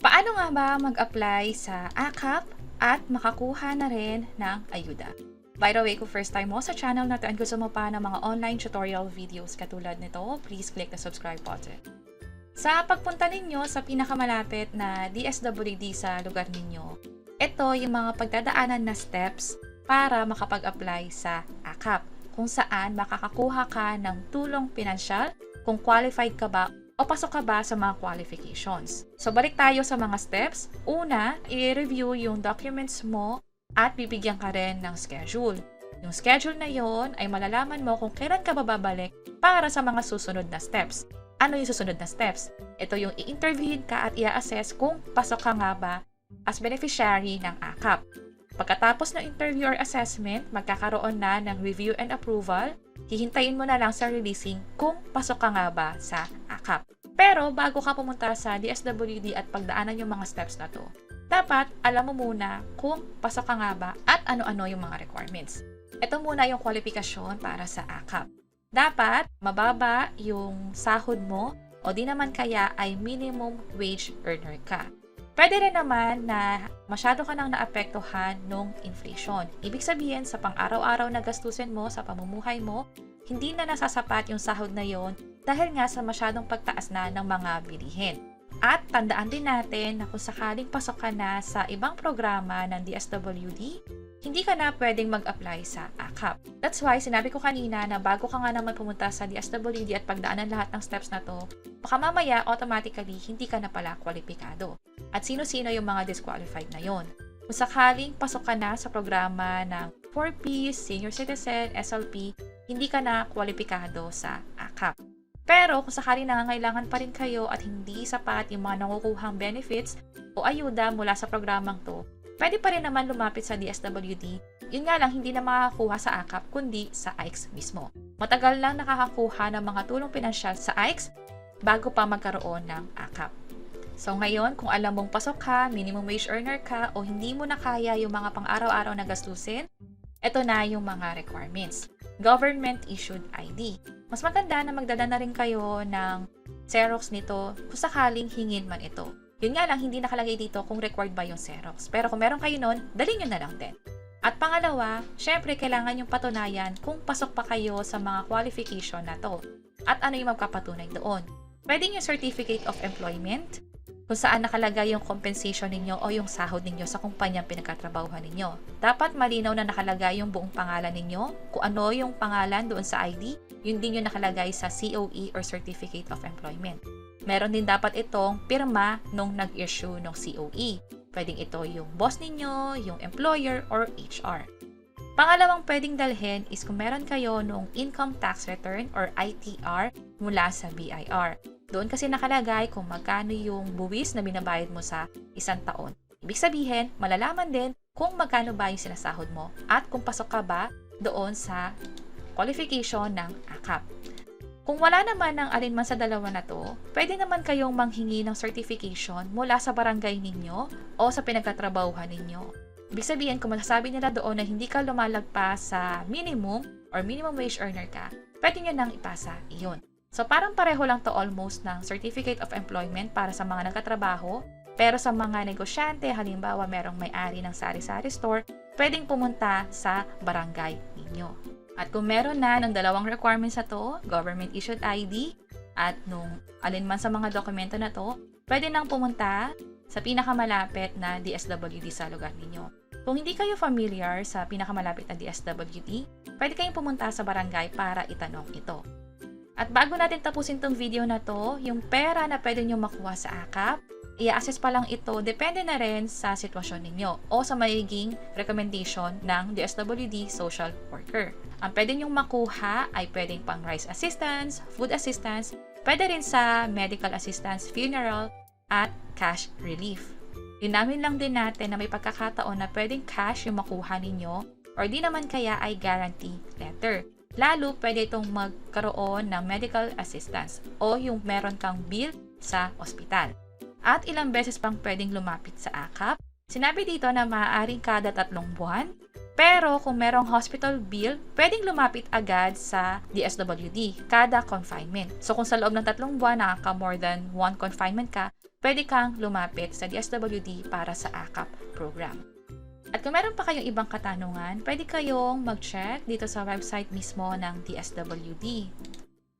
Paano nga ba mag-apply sa AKAP at makakuha na rin ng ayuda? By the way, kung first time mo sa channel na to and gusto mo pa ng mga online tutorial videos katulad nito, please click the subscribe button. Sa pagpunta ninyo sa pinakamalapit na DSWD sa lugar ninyo, ito yung mga pagdadaanan na steps para makapag-apply sa AKAP kung saan makakakuha ka ng tulong pinansyal kung qualified ka ba o pasok ka ba sa mga qualifications. So balik tayo sa mga steps. Una, i-review yung documents mo at bibigyan ka rin ng schedule. Yung schedule na yon ay malalaman mo kung kailan ka bababalik para sa mga susunod na steps. Ano yung susunod na steps? Ito yung i-interviewin ka at i-assess kung pasok ka nga ba as beneficiary ng AKAP. Pagkatapos ng interview or assessment, magkakaroon na ng review and approval. Hihintayin mo na lang sa releasing kung pasok ka nga ba sa AKAP. Pero bago ka pumunta sa DSWD at pagdaanan yung mga steps na to, dapat alam mo muna kung pasok ka nga ba at ano-ano yung mga requirements. Ito muna yung kwalifikasyon para sa AKAP. Dapat mababa yung sahod mo o di naman kaya ay minimum wage earner ka. Pwede rin naman na masyado ka nang naapektuhan nung inflation. Ibig sabihin, sa pang-araw-araw na gastusin mo sa pamumuhay mo, hindi na nasasapat yung sahod na yon dahil nga sa masyadong pagtaas na ng mga bilihin. At tandaan din natin na kung sakaling pasok ka na sa ibang programa ng DSWD, hindi ka na pwedeng mag-apply sa AKAP. That's why sinabi ko kanina na bago ka nga naman pumunta sa DSWD at pagdaanan lahat ng steps na to, baka mamaya automatically hindi ka na pala kwalipikado. At sino-sino yung mga disqualified na yon. Kung sakaling pasok ka na sa programa ng 4P, Senior Citizen, SLP, hindi ka na kwalipikado sa AKAP. Pero kung sakaling nangangailangan pa rin kayo at hindi sapat yung mga nakukuhang benefits o ayuda mula sa programang to, pwede pa rin naman lumapit sa DSWD. Yun nga lang, hindi na makakakuha sa AKAP kundi sa AIX mismo. Matagal lang nakakakuha ng mga tulong pinansyal sa AIX bago pa magkaroon ng AKAP. So ngayon, kung alam mong pasok ka, minimum wage earner ka, o hindi mo na kaya yung mga pang-araw-araw na gastusin, ito na yung mga requirements. Government issued ID. Mas maganda na magdala na rin kayo ng Xerox nito kung sakaling hingin man ito. Yun nga lang, hindi nakalagay dito kung required ba yung Xerox. Pero kung meron kayo nun, dali nyo na lang din. At pangalawa, syempre kailangan yung patunayan kung pasok pa kayo sa mga qualification na to. At ano yung magpapatunay doon. Pwede yung Certificate of Employment, kung saan nakalagay yung compensation ninyo o yung sahod ninyo sa kumpanyang pinagkatrabahuhan ninyo. Dapat malinaw na nakalagay yung buong pangalan ninyo, kung ano yung pangalan doon sa ID, yun din yung nakalagay sa COE or Certificate of Employment. Meron din dapat itong pirma nung nag-issue ng COE. Pwedeng ito yung boss ninyo, yung employer, or HR. Pangalawang pwedeng dalhin is kung meron kayo nung income tax return or ITR mula sa BIR. Doon kasi nakalagay kung magkano yung buwis na binabayad mo sa isang taon. Ibig sabihin, malalaman din kung magkano ba yung sinasahod mo at kung pasok ka ba doon sa qualification ng AKAP. Kung wala naman ng alinman sa dalawa na to, pwede naman kayong manghingi ng certification mula sa barangay ninyo o sa pinagkatrabahuhan ninyo. Ibig sabihin, kung masasabi nila doon na hindi ka lumalagpas sa minimum or minimum wage earner ka, pwede nyo nang ipasa iyon. So parang pareho lang to almost ng Certificate of Employment para sa mga nagkatrabaho. Pero sa mga negosyante, halimbawa merong may-ari ng sari-sari store, pwedeng pumunta sa barangay ninyo. At kung meron na ng dalawang requirements na to, government issued ID, at nung alinman sa mga dokumento na to, pwede nang pumunta sa pinakamalapit na DSWD sa lugar ninyo. Kung hindi kayo familiar sa pinakamalapit na DSWD, pwede kayong pumunta sa barangay para itanong ito. At bago natin tapusin tong video na to, yung pera na pwede nyo makuha sa AKAP, i-assess pa lang ito, depende na rin sa sitwasyon ninyo o sa magiging recommendation ng DSWD social worker. Ang pwede nyong makuha ay pwedeng pang rice assistance, food assistance, pwede rin sa medical assistance, funeral, at cash relief. Linamin lang din natin na may pagkakataon na pwedeng cash yung makuha ninyo or di naman kaya ay guarantee letter. Lalo, pwede itong magkaroon ng medical assistance o yung meron kang bill sa ospital. At ilang beses pang pwedeng lumapit sa AKAP. Sinabi dito na maaaring kada tatlong buwan. Pero kung merong hospital bill, pwedeng lumapit agad sa DSWD kada confinement. So kung sa loob ng tatlong buwan nakaka more than one confinement ka, pwede kang lumapit sa DSWD para sa AKAP program. At kung meron pa kayong ibang katanungan, pwede kayong mag-check dito sa website mismo ng DSWD.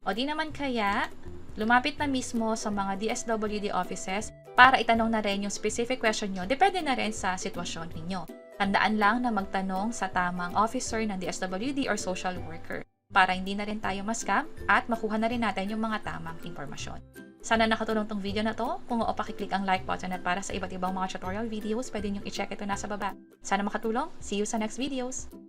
O di naman kaya, lumapit na mismo sa mga DSWD offices para itanong na rin yung specific question nyo. Depende na rin sa sitwasyon ninyo. Tandaan lang na magtanong sa tamang officer ng DSWD or social worker para hindi na rin tayo ma-scam at makuha na rin natin yung mga tamang impormasyon. Sana nakatulong tong video na to. Kung oo, pakiclick ang like button at para sa iba't ibang mga tutorial videos, pwede nyo i-check ito nasa baba. Sana makatulong. See you sa next videos!